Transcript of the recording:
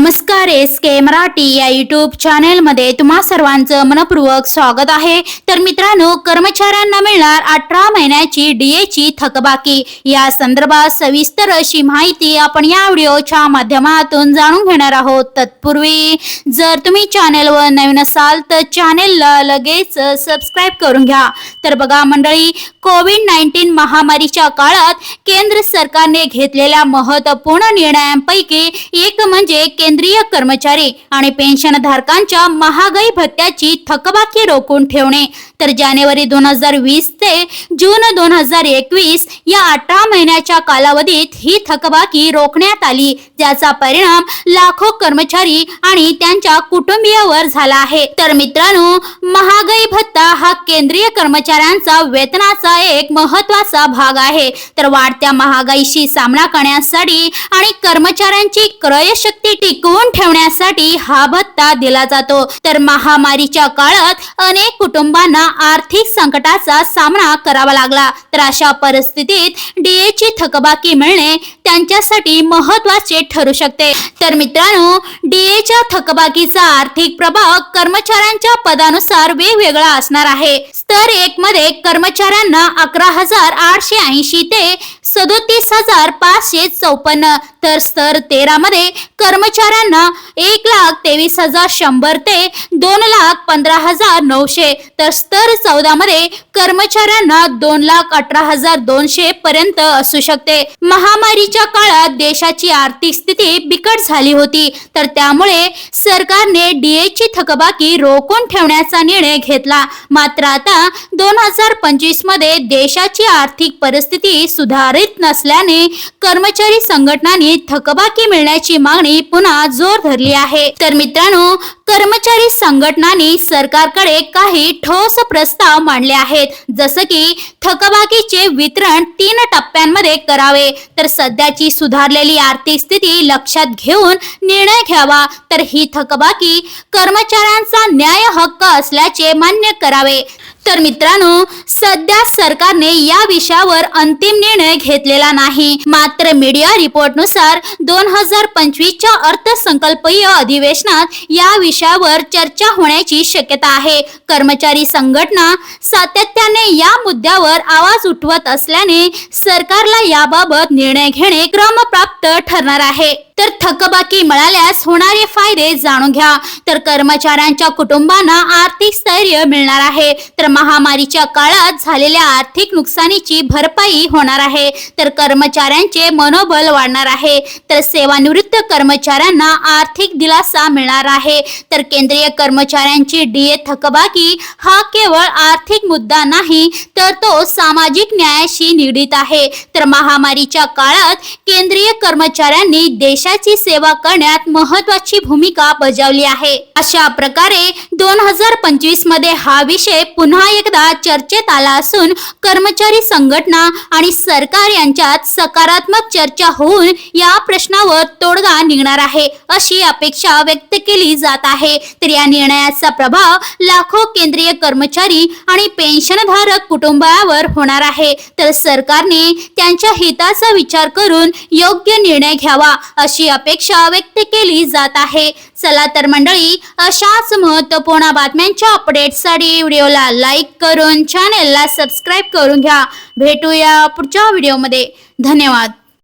नमस्कार. एस के मराठी या युट्यूब चॅनेलमध्ये तुम्हा सर्वांचं मनपूर्वक स्वागत आहे. तर मित्रांनो कर्मचाऱ्यांना मिळणार अठरा महिन्याची डीएची थकबाकी. या संदर्भात सविस्तर अशी माहिती आपण या व्हिडिओच्या माध्यमातून जाणून घेणार आहोत. तत्पूर्वी जर तुम्ही चॅनेलवर नवीन असाल तर चॅनेलला लगेच सबस्क्राईब करून घ्या. तर बघा मंडळी कोविड नाईन्टीन महामारीच्या काळात केंद्र सरकारने घेतलेल्या महत्त्वपूर्ण निर्णयांपैकी एक म्हणजे केंद्रीय कर्मचारी आणि पेन्शनधारकांच्या महागाई भत्त्याची थकबाकी रोखून ठेवणे. तर जानेवारी दोन हजार वीस ते जून दोन हजार एकवीस या अठरा महिन्याच्या कालावधीत ही थकबाकी रोखण्यात आली. ज्याचा परिणाम लाखो कर्मचारी आणि त्यांच्या कुटुंबियावर झाला आहे. तर मित्रांनो महागाई भत्ता हा केंद्रीय कर्मचाऱ्यांचा वेतनाचा एक महत्त्वाचा भाग आहे. तर वाढत्या महागाईशी सामना करण्यासाठी आणि कर्मचाऱ्यांची क्रयशक्ती टिकवून ठेवण्यासाठी हा भत्ता दिला जातो. तर महामारीच्या काळात अनेक कुटुंबांना आर्थिक संकटाचा सामना करावा लागला. तर अशा परिस्थितीत डीएची थकबाकी मिळणे त्यांच्यासाठी महत्त्वाचे ठरू शकते. तर मित्रांनो डीएच्या थकबाकीचा आर्थिक प्रभाव कर्मचाऱ्यांच्या पदानुसार वेगवेगळा असणार आहे. स्तर एक मध्ये कर्मचाऱ्यांना अकरा हजार आठशे ऐंशी ते सदोतीस हजार पाचशे चौपन्न. तर स्तर तेरा मध्ये कर्मचाऱ्यांना एक लाख तेवीस हजार शंभर ते दोन लाख पंधरा हजार नऊशे. तर स्तर चौदा मध्ये कर्मचाऱ्यांना दोन लाख अठरा हजार दोनशे पर्यंत असू शकते. महामारीच्या काळात देशाची आर्थिक स्थिती बिकट झाली होती. तर त्यामुळे सरकारने डीएची थकबाकी रोखून ठेवण्याचा निर्णय घेतला. मात्र आता दोन हजार पंचवीसमध्ये देशाची आर्थिक परिस्थिती सुधार सुधारित नसल्याने कर्मचारी संघटनांनी थकबाकी मिळण्याची मागणी पुन्हा जोर धरली आहे. तर मित्रांनो कर्मचारी संघटनांनी सरकारकडे काही ठोस प्रस्ताव मांडले आहेत. जसं की थकबाकीचे वितरण तीन टप्प्यांमध्ये करावे. तर सध्याची सुधारलेली आर्थिक स्थिती लक्षात घेऊन निर्णय घ्यावा. तर ही थकबाकी कर्मचाऱ्यांचा न्याय हक्क असल्याचे मान्य करावे. तर मित्रांनो सध्या सरकारने या विषयावर अंतिम निर्णय घेतलेला नाही. मात्र मीडिया रिपोर्टनुसार दोन हजार पंचवीसच्या अर्थसंकल्पीय अधिवेशनात या विषयावर चर्चा होण्याची शक्यता आहे. कर्मचारी संघटना सातत्याने या मुद्द्यावर आवाज उठवत असल्याने सरकारला याबाबत निर्णय घेणे क्रमप्राप्त ठरणार आहे. तर थकबाकी मिळाल्यास होणारे फायदे जाणून घ्या. तर कर्मचाऱ्यांच्या कुटुंबांना आर्थिक स्थैर्य मिळणार आहे. तर महामारीच्या काळात झालेल्या आर्थिक नुकसानीची भरपाई होणार आहे. तर कर्मचाऱ्यांचे मनोबल वाढणार आहे. तर सेवानिवृत्त कर्मचाऱ्यांना आर्थिक दिलासा मिळणार आहे. तर केंद्रीय कर्मचाऱ्यांची डीए थकबाकी हा केवळ आर्थिक मुद्दा नाही तर तो सामाजिक न्यायाशी निगडीत आहे. तर महामारीच्या काळात केंद्रीय कर्मचाऱ्यांनी देशाची सेवा करण्यात महत्वाची भूमिका बजावली आहे. अशा प्रकारे दोन हजार पंचवीसमध्ये हा विषय पुन्हा एकदा चर्चेत आला असून कर्मचारी संघटना आणि सरकार यांच्यात सकारात्मक चर्चा होऊन या प्रश्नावर तोडगा निघणार आहे अशी अपेक्षा व्यक्त केली जात आहे. तर या निर्णयाचा प्रभाव लाखो केंद्रीय कर्मचारी आणि पेन्शनधारक कुटुंबावर होणार आहे. तर सरकारने त्यांच्या हिताचा विचार करून योग्य निर्णय घ्यावा अशी अपेक्षा व्यक्त केली जात आहे. चला तर मंडळी अशाच महत्त्वपूर्ण बातम्यांच्या अपडेटसाठी व्हिडिओला लाईक करून चॅनेलला सबस्क्राईब करून घ्या. भेटूया पुढच्या व्हिडिओमध्ये धन्यवाद.